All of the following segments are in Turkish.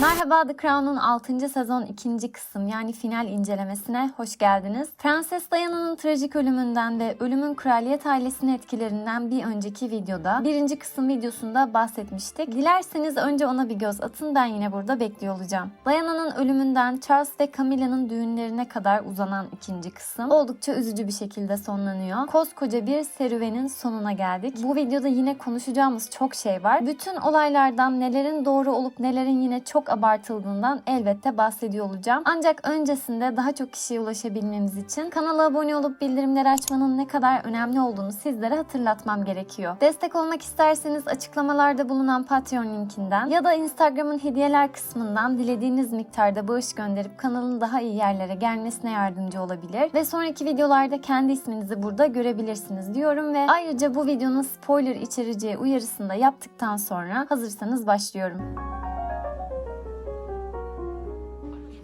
Merhaba The Crown'un 6. sezon 2. kısım yani final incelemesine hoş geldiniz. Prenses Diana'nın trajik ölümünden ve ölümün kraliyet ailesinin etkilerinden bir önceki videoda, birinci kısım videosunda bahsetmiştik. Dilerseniz önce ona bir göz atın ben yine burada bekliyor olacağım. Diana'nın ölümünden Charles ve Camilla'nın düğünlerine kadar uzanan ikinci kısım oldukça üzücü bir şekilde sonlanıyor. Koskoca bir serüvenin sonuna geldik. Bu videoda yine konuşacağımız çok şey var. Bütün olaylardan nelerin doğru olup nelerin yine çok abartıldığından elbette bahsediyor olacağım. Ancak öncesinde daha çok kişiye ulaşabilmemiz için kanala abone olup bildirimleri açmanın ne kadar önemli olduğunu sizlere hatırlatmam gerekiyor. Destek olmak isterseniz açıklamalarda bulunan Patreon linkinden ya da Instagram'ın hediyeler kısmından dilediğiniz miktarda bağış gönderip kanalın daha iyi yerlere gelmesine yardımcı olabilir ve sonraki videolarda kendi isminizi burada görebilirsiniz diyorum ve ayrıca bu videonun spoiler içereceği uyarısını da yaptıktan sonra hazırsanız başlıyorum.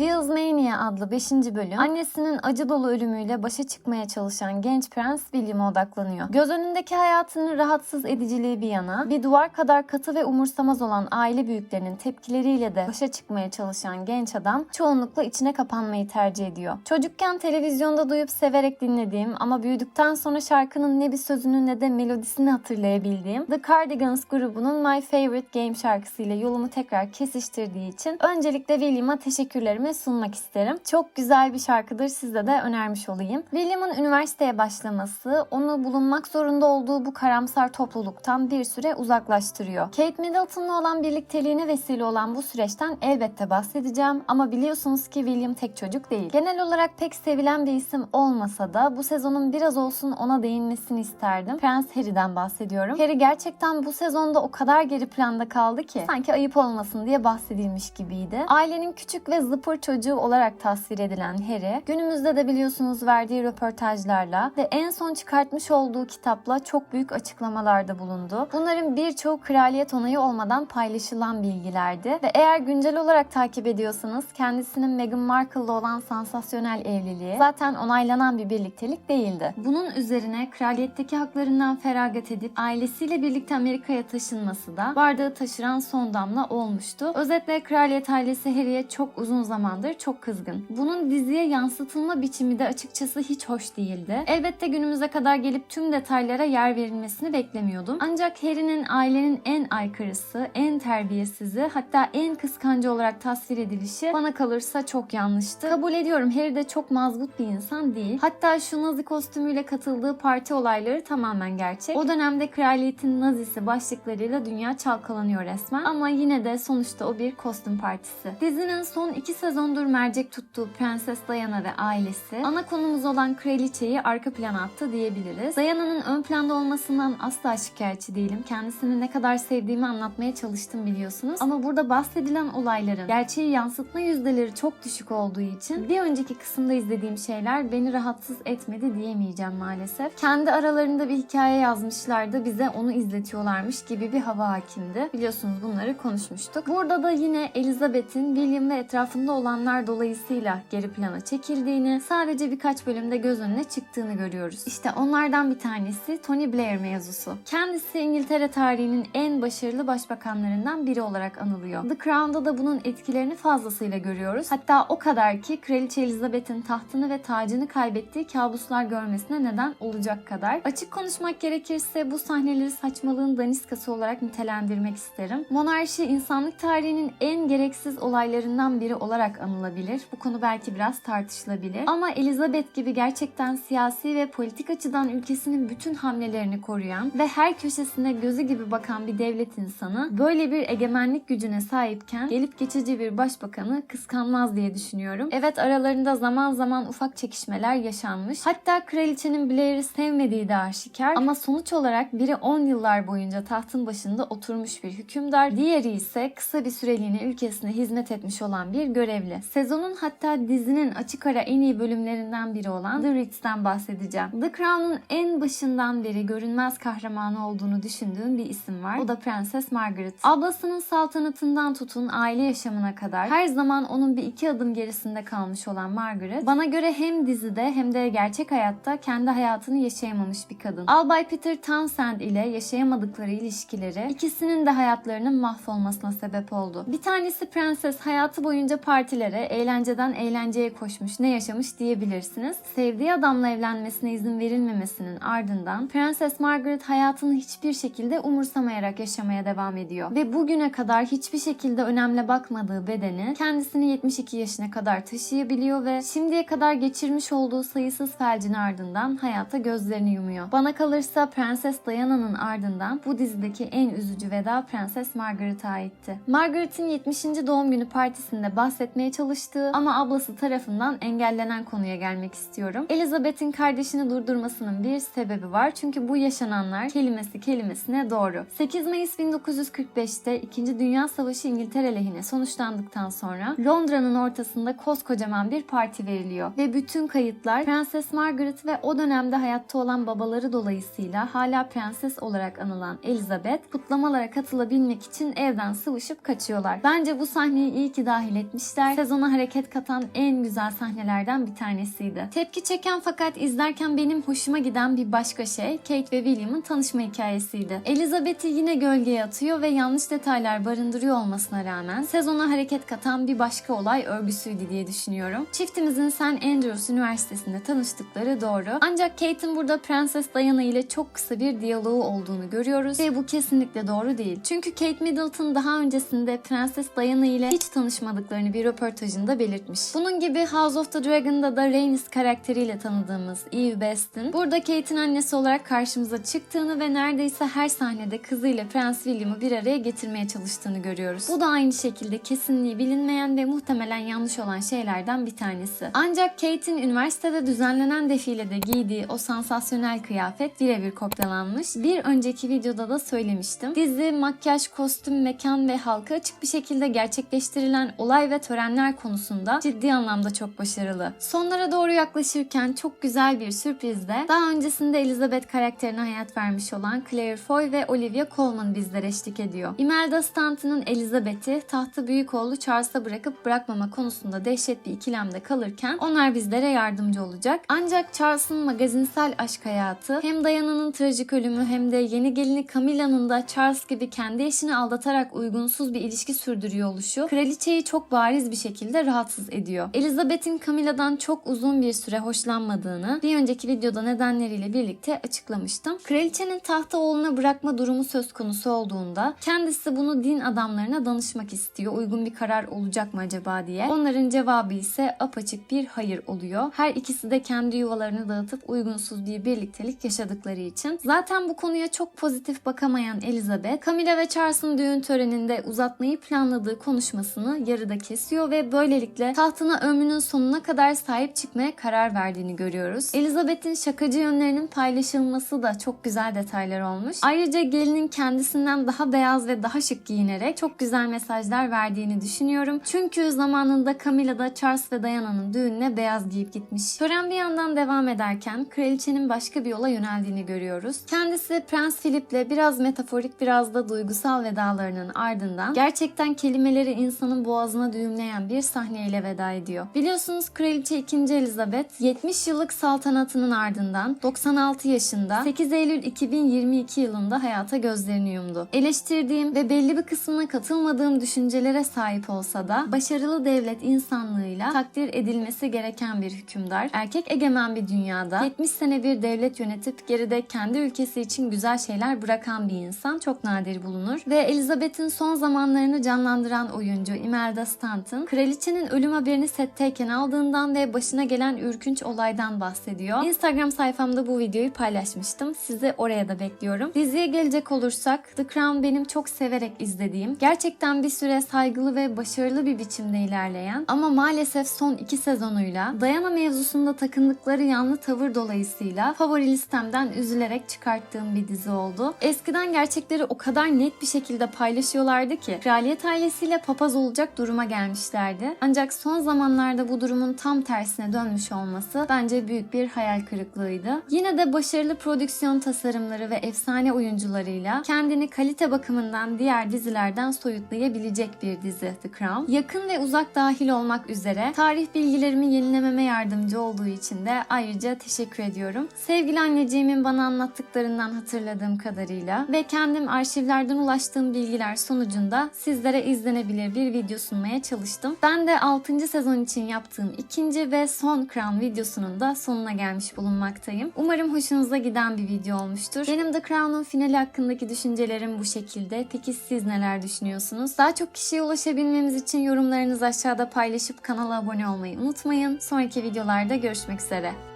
Wheels Mania adlı 5. bölüm annesinin acı dolu ölümüyle başa çıkmaya çalışan genç prens William'a odaklanıyor. Göz önündeki hayatının rahatsız ediciliği bir yana bir duvar kadar katı ve umursamaz olan aile büyüklerinin tepkileriyle de başa çıkmaya çalışan genç adam çoğunlukla içine kapanmayı tercih ediyor. Çocukken televizyonda duyup severek dinlediğim ama büyüdükten sonra şarkının ne bir sözünü ne de melodisini hatırlayabildiğim The Cardigans grubunun My Favorite Game şarkısıyla yolumu tekrar kesiştirdiği için öncelikle William'a teşekkürlerimi sunmak isterim. Çok güzel bir şarkıdır size de önermiş olayım. William'ın üniversiteye başlaması onu bulunmak zorunda olduğu bu karamsar topluluktan bir süre uzaklaştırıyor. Kate Middleton'la olan birlikteliğine vesile olan bu süreçten elbette bahsedeceğim ama biliyorsunuz ki William tek çocuk değil. Genel olarak pek sevilen bir isim olmasa da bu sezonun biraz olsun ona değinmesini isterdim. Prens Harry'den bahsediyorum. Harry gerçekten bu sezonda o kadar geri planda kaldı ki sanki ayıp olmasın diye bahsedilmiş gibiydi. Ailenin küçük ve zıpır çocuğu olarak tasvir edilen Harry, günümüzde de biliyorsunuz verdiği röportajlarla ve en son çıkartmış olduğu kitapla çok büyük açıklamalarda bulundu. Bunların birçoğu kraliyet onayı olmadan paylaşılan bilgilerdi ve eğer güncel olarak takip ediyorsanız kendisinin Meghan Markle'la olan sansasyonel evliliği zaten onaylanan bir birliktelik değildi. Bunun üzerine kraliyetteki haklarından feragat edip ailesiyle birlikte Amerika'ya taşınması da bardağı taşıran son damla olmuştu. Özetle kraliyet ailesi Harry'e çok uzun zamandır çok kızgın. Bunun diziye yansıtılma biçimi de açıkçası hiç hoş değildi. Elbette günümüze kadar gelip tüm detaylara yer verilmesini beklemiyordum. Ancak Harry'nin ailenin en aykırısı, en terbiyesizi hatta en kıskancı olarak tasvir edilişi bana kalırsa çok yanlıştı. Kabul ediyorum Harry de çok mazbut bir insan değil. Hatta şu nazi kostümüyle katıldığı parti olayları tamamen gerçek. O dönemde kraliyetin nazisi başlıklarıyla dünya çalkalanıyor resmen. Ama yine de sonuçta o bir kostüm partisi. Dizinin son iki sezondur mercek tuttuğu Prenses Diana ve ailesi ana konumuz olan kraliçeyi arka plana attı diyebiliriz. Diana'nın ön planda olmasından asla şikayetçi değilim. Kendisini ne kadar sevdiğimi anlatmaya çalıştım biliyorsunuz. Ama burada bahsedilen olayların gerçeği yansıtma yüzdeleri çok düşük olduğu için bir önceki kısımda izlediğim şeyler beni rahatsız etmedi diyemeyeceğim maalesef. Kendi aralarında bir hikaye yazmışlardı bize onu izletiyorlarmış gibi bir hava hakimdi. Biliyorsunuz bunları konuşmuştuk. Burada da yine Elizabeth'in William ve etrafında olanlar dolayısıyla geri plana çekildiğini, sadece birkaç bölümde göz önüne çıktığını görüyoruz. İşte onlardan bir tanesi Tony Blair mevzusu. Kendisi İngiltere tarihinin en başarılı başbakanlarından biri olarak anılıyor. The Crown'da da bunun etkilerini fazlasıyla görüyoruz. Hatta o kadar ki Kraliçe Elizabeth'in tahtını ve tacını kaybettiği kabuslar görmesine neden olacak kadar. Açık konuşmak gerekirse bu sahneleri saçmalığın daniskası olarak nitelendirmek isterim. Monarşi insanlık tarihinin en gereksiz olaylarından biri olarak anılabilir. Bu konu belki biraz tartışılabilir. Ama Elizabeth gibi gerçekten siyasi ve politik açıdan ülkesinin bütün hamlelerini koruyan ve her köşesine gözü gibi bakan bir devlet insanı böyle bir egemenlik gücüne sahipken gelip geçici bir başbakanı kıskanmaz diye düşünüyorum. Evet aralarında zaman zaman ufak çekişmeler yaşanmış. Hatta kraliçenin Blair'i sevmediği de aşikar ama sonuç olarak biri 10 yıllar boyunca tahtın başında oturmuş bir hükümdar, diğeri ise kısa bir süreliğine ülkesine hizmet etmiş olan bir görevli evli. Sezonun hatta dizinin açık ara en iyi bölümlerinden biri olan The Ritz'ten bahsedeceğim. The Crown'un en başından beri görünmez kahramanı olduğunu düşündüğüm bir isim var. O da Prenses Margaret. Ablasının saltanatından tutun aile yaşamına kadar her zaman onun bir iki adım gerisinde kalmış olan Margaret, bana göre hem dizide hem de gerçek hayatta kendi hayatını yaşayamamış bir kadın. Albay Peter Townsend ile yaşayamadıkları ilişkileri ikisinin de hayatlarının mahvolmasına sebep oldu. Bir tanesi prenses hayatı boyunca partilere, eğlenceden eğlenceye koşmuş, ne yaşamış diyebilirsiniz. Sevdiği adamla evlenmesine izin verilmemesinin ardından Prenses Margaret hayatını hiçbir şekilde umursamayarak yaşamaya devam ediyor. Ve bugüne kadar hiçbir şekilde önemle bakmadığı bedeni kendisini 72 yaşına kadar taşıyabiliyor ve şimdiye kadar geçirmiş olduğu sayısız felcin ardından hayata gözlerini yumuyor. Bana kalırsa Prenses Diana'nın ardından bu dizideki en üzücü veda Prenses Margaret'a aitti. Margaret'in 70. doğum günü partisinde bahsetmeye çalıştığı ama ablası tarafından engellenen konuya gelmek istiyorum. Elizabeth'in kardeşini durdurmasının bir sebebi var çünkü bu yaşananlar kelimesi kelimesine doğru. 8 Mayıs 1945'te 2. Dünya Savaşı İngiltere lehine sonuçlandıktan sonra Londra'nın ortasında koskocaman bir parti veriliyor ve bütün kayıtlar Prenses Margaret ve o dönemde hayatta olan babaları dolayısıyla hala prenses olarak anılan Elizabeth kutlamalara katılabilmek için evden sıvışıp kaçıyorlar. Bence bu sahneyi iyi ki dahil etmişler. Sezona hareket katan en güzel sahnelerden bir tanesiydi. Tepki çeken fakat izlerken benim hoşuma giden bir başka şey Kate ve William'ın tanışma hikayesiydi. Elizabeth'i yine gölgeye atıyor ve yanlış detaylar barındırıyor olmasına rağmen sezona hareket katan bir başka olay örgüsüydü diye düşünüyorum. Çiftimizin St. Andrews Üniversitesi'nde tanıştıkları doğru. Ancak Kate'in burada Prenses Diana ile çok kısa bir diyaloğu olduğunu görüyoruz ve bu kesinlikle doğru değil. Çünkü Kate Middleton daha öncesinde Prenses Diana ile hiç tanışmadıklarını bir röportajında belirtmiş. Bunun gibi House of the Dragon'da da Rhaenys karakteriyle tanıdığımız Eve Best'in burada Kate'in annesi olarak karşımıza çıktığını ve neredeyse her sahnede kızıyla Prens William'ı bir araya getirmeye çalıştığını görüyoruz. Bu da aynı şekilde kesinliği bilinmeyen ve muhtemelen yanlış olan şeylerden bir tanesi. Ancak Kate'in üniversitede düzenlenen defilede giydiği o sansasyonel kıyafet birebir kopyalanmış. Bir önceki videoda da söylemiştim. Dizi, makyaj, kostüm, mekan ve halka açık bir şekilde gerçekleştirilen olay ve törenler konusunda ciddi anlamda çok başarılı. Sonlara doğru yaklaşırken çok güzel bir sürprizde daha öncesinde Elizabeth karakterine hayat vermiş olan Claire Foy ve Olivia Colman bizlere eşlik ediyor. Imelda Stanton'ın Elizabeth'i tahtı büyük oğlu Charles'a bırakıp bırakmama konusunda dehşet bir ikilemde kalırken onlar bizlere yardımcı olacak. Ancak Charles'ın magazinsel aşk hayatı hem Diana'nın trajik ölümü hem de yeni gelini Camilla'nın da Charles gibi kendi eşini aldatarak uygunsuz bir ilişki sürdürüyor oluşu kraliçeyi çok bariz bir şekilde rahatsız ediyor. Elizabeth'in Camilla'dan çok uzun bir süre hoşlanmadığını bir önceki videoda nedenleriyle birlikte açıklamıştım. Kraliçenin tahta oğluna bırakma durumu söz konusu olduğunda kendisi bunu din adamlarına danışmak istiyor. Uygun bir karar olacak mı acaba diye. Onların cevabı ise apaçık bir hayır oluyor. Her ikisi de kendi yuvalarını dağıtıp uygunsuz bir birliktelik yaşadıkları için. Zaten bu konuya çok pozitif bakamayan Elizabeth, Camilla ve Charles'ın düğün töreninde uzatmayı planladığı konuşmasını yarıda kesiyor ve böylelikle tahtına ömrünün sonuna kadar sahip çıkmaya karar verdiğini görüyoruz. Elizabeth'in şakacı yönlerinin paylaşılması da çok güzel detaylar olmuş. Ayrıca gelinin kendisinden daha beyaz ve daha şık giyinerek çok güzel mesajlar verdiğini düşünüyorum. Çünkü zamanında Camilla da Charles ve Diana'nın düğününe beyaz giyip gitmiş. Tören bir yandan devam ederken kraliçenin başka bir yola yöneldiğini görüyoruz. Kendisi Prens Philip'le biraz metaforik biraz da duygusal vedalarının ardından gerçekten kelimeleri insanın boğazına düğümleyen bir sahneyle veda ediyor. Biliyorsunuz Kraliçe 2. Elizabeth 70 yıllık saltanatının ardından 96 yaşında 8 Eylül 2022 yılında hayata gözlerini yumdu. Eleştirdiğim ve belli bir kısmına katılmadığım düşüncelere sahip olsa da başarılı devlet insanlığıyla takdir edilmesi gereken bir hükümdar. Erkek egemen bir dünyada 70 sene bir devlet yönetip geride kendi ülkesi için güzel şeyler bırakan bir insan çok nadir bulunur ve Elizabeth'in son zamanlarını canlandıran oyuncu Imelda Stanton kraliçenin ölüm haberini setteyken aldığından ve başına gelen ürkünç olaydan bahsediyor. Instagram sayfamda bu videoyu paylaşmıştım. Sizi oraya da bekliyorum. Diziye gelecek olursak The Crown benim çok severek izlediğim, gerçekten bir süre saygılı ve başarılı bir biçimde ilerleyen ama maalesef son iki sezonuyla Diana mevzusunda takındıkları yanlı tavır dolayısıyla favori listemden üzülerek çıkarttığım bir dizi oldu. Eskiden gerçekleri o kadar net bir şekilde paylaşıyorlardı ki kraliyet ailesiyle papaz olacak duruma gelmişti. Etmişlerdi. Ancak son zamanlarda bu durumun tam tersine dönmüş olması bence büyük bir hayal kırıklığıydı. Yine de başarılı prodüksiyon tasarımları ve efsane oyuncularıyla kendini kalite bakımından diğer dizilerden soyutlayabilecek bir dizi The Crown. Yakın ve uzak dahil olmak üzere tarih bilgilerimi yenilememe yardımcı olduğu için de ayrıca teşekkür ediyorum. Sevgili anneciğimin bana anlattıklarından hatırladığım kadarıyla ve kendim arşivlerden ulaştığım bilgiler sonucunda sizlere izlenebilir bir video sunmaya çalıştım. Ben de 6. sezon için yaptığım ikinci ve son Crown videosunun da sonuna gelmiş bulunmaktayım. Umarım hoşunuza giden bir video olmuştur. Benim The Crown'un finali hakkındaki düşüncelerim bu şekilde. Peki siz neler düşünüyorsunuz? Daha çok kişiye ulaşabilmemiz için yorumlarınızı aşağıda paylaşıp kanala abone olmayı unutmayın. Sonraki videolarda görüşmek üzere.